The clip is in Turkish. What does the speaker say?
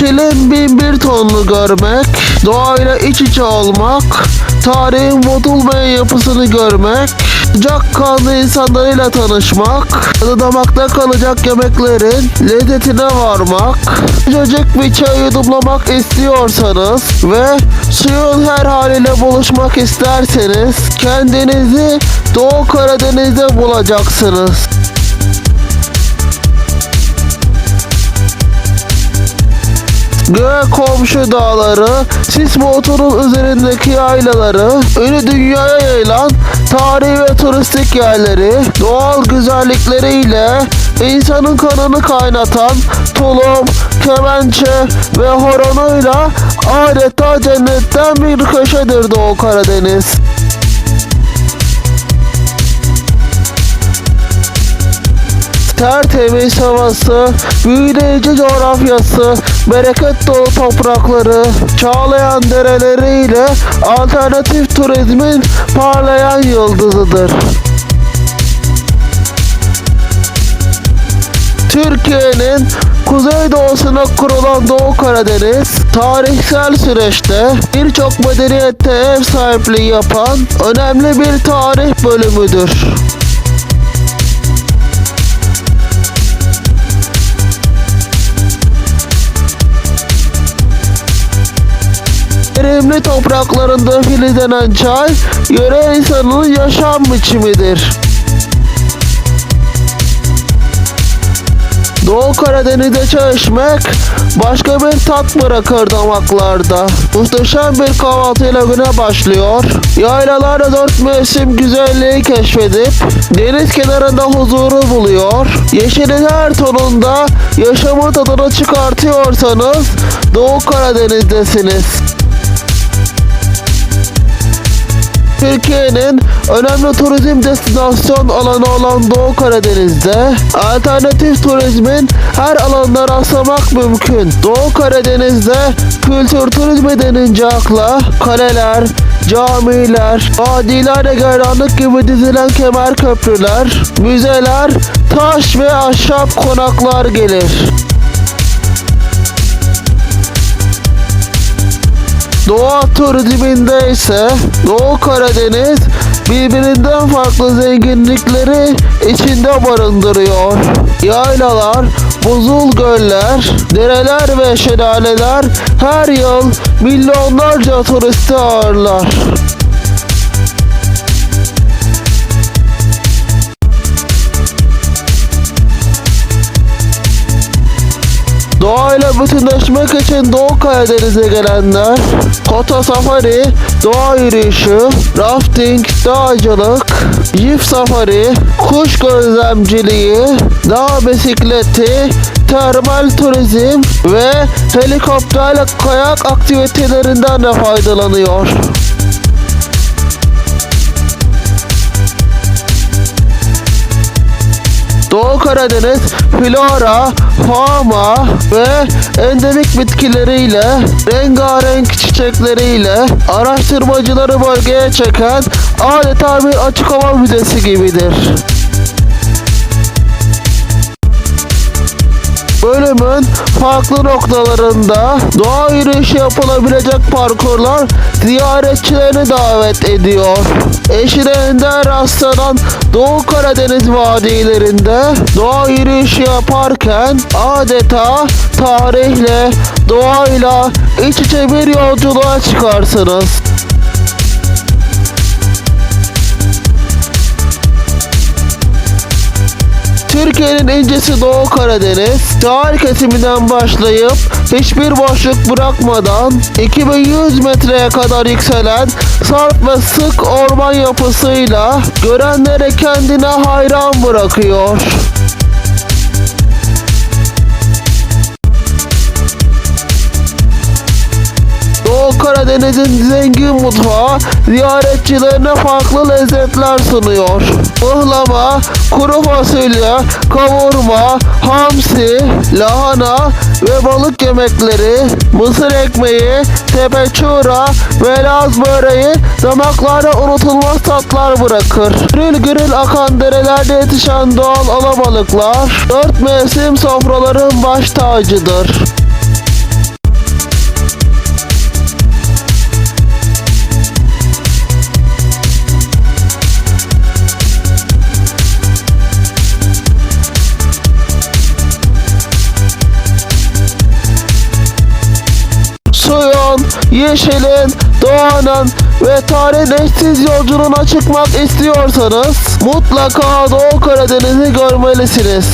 Yeşilin bin bir tonlu görmek, doğayla iç içe olmak, tarihin bozulmayan yapısını görmek, sıcak kanlı insanlarıyla tanışmak, tadı damakta kalacak yemeklerin lezzetine varmak, sıcacık bir çay yudumlamak istiyorsanız ve suyun her haliyle buluşmak isterseniz kendinizi Doğu Karadeniz'de bulacaksınız. Göğe komşu dağları, sis bulutunun üzerindeki yaylaları, ünlü dünyaya yayılan tarihi ve turistik yerleri, doğal güzellikleriyle insanın kanını kaynatan tulum, kemençe ve horonuyla adeta cennetten bir köşedir Doğu Karadeniz. Tertemiz havası, büyüleyici coğrafyası, bereket dolu toprakları, çağlayan dereleriyle alternatif turizmin parlayan yıldızıdır. Türkiye'nin kuzeydoğusuna kurulan Doğu Karadeniz, tarihsel süreçte birçok medeniyette ev sahipliği yapan önemli bir tarih bölümüdür. Verimli topraklarında filizlenen çay, yöre insanının yaşam biçimidir. Doğu Karadeniz'de çay içmek başka bir tat bırakır damaklarda. Muhteşem bir kahvaltıyla güne başlıyor. Yaylalarda dört mevsim güzelliği keşfedip deniz kenarında huzuru buluyor. Yeşilin her tonunda yaşamın tadını çıkartıyorsanız Doğu Karadeniz'desiniz. Türkiye'nin önemli turizm destinasyon alanı olan Doğu Karadeniz'de alternatif turizmin her alanına rastlamak mümkün. Doğu Karadeniz'de kültür turizmi denince akla kaleler, camiler, vadiler gerdanlık gibi dizilen kemer köprüler, müzeler, taş ve ahşap konaklar gelir. Doğa turizminde ise Doğu Karadeniz birbirinden farklı zenginlikleri içinde barındırıyor. Yaylalar, buzul göller, dereler ve şelaleler her yıl milyonlarca turisti ağırlar. Doğayla bütünleşmek için Doğu Karadeniz'e gelenler Kota Safari, doğa yürüyüşü, rafting, dağcılık, jip safari, kuş gözlemciliği, dağ bisikleti, termal turizm ve helikopterle kayak aktivitelerinden de faydalanıyor. Doğu Karadeniz flora, fauna ve endemik bitkileriyle, rengarenk çiçekleriyle araştırmacıları bölgeye çeken adeta bir açık hava müzesi gibidir. Bölümün farklı noktalarında doğa yürüyüşü yapılabilecek parkurlar ziyaretçilerini davet ediyor. Eşiğinde rastlanan Doğu Karadeniz vadilerinde doğa yürüyüşü yaparken adeta tarihle, doğayla iç içe bir yolculuğa çıkarsınız. Türkiye'nin incisi Doğu Karadeniz, sahil kesiminden başlayıp hiçbir boşluk bırakmadan 2100 metreye kadar yükselen sarp ve sık orman yapısıyla görenleri kendine hayran bırakıyor. Karadeniz'in zengin mutfağı ziyaretçilerine farklı lezzetler sunuyor. Mıhlama, kuru fasulye, kavurma, hamsi, lahana ve balık yemekleri, mısır ekmeği, tepeçura ve laz böreği damaklara unutulmaz tatlar bırakır. Gürül gürül akan derelerde yetişen doğal alabalıklar, dört mevsim sofraların baş tacıdır. Yeşilin, doğanın ve tarihin eşsiz yolculuğuna çıkmak istiyorsanız mutlaka Doğu Karadeniz'i görmelisiniz.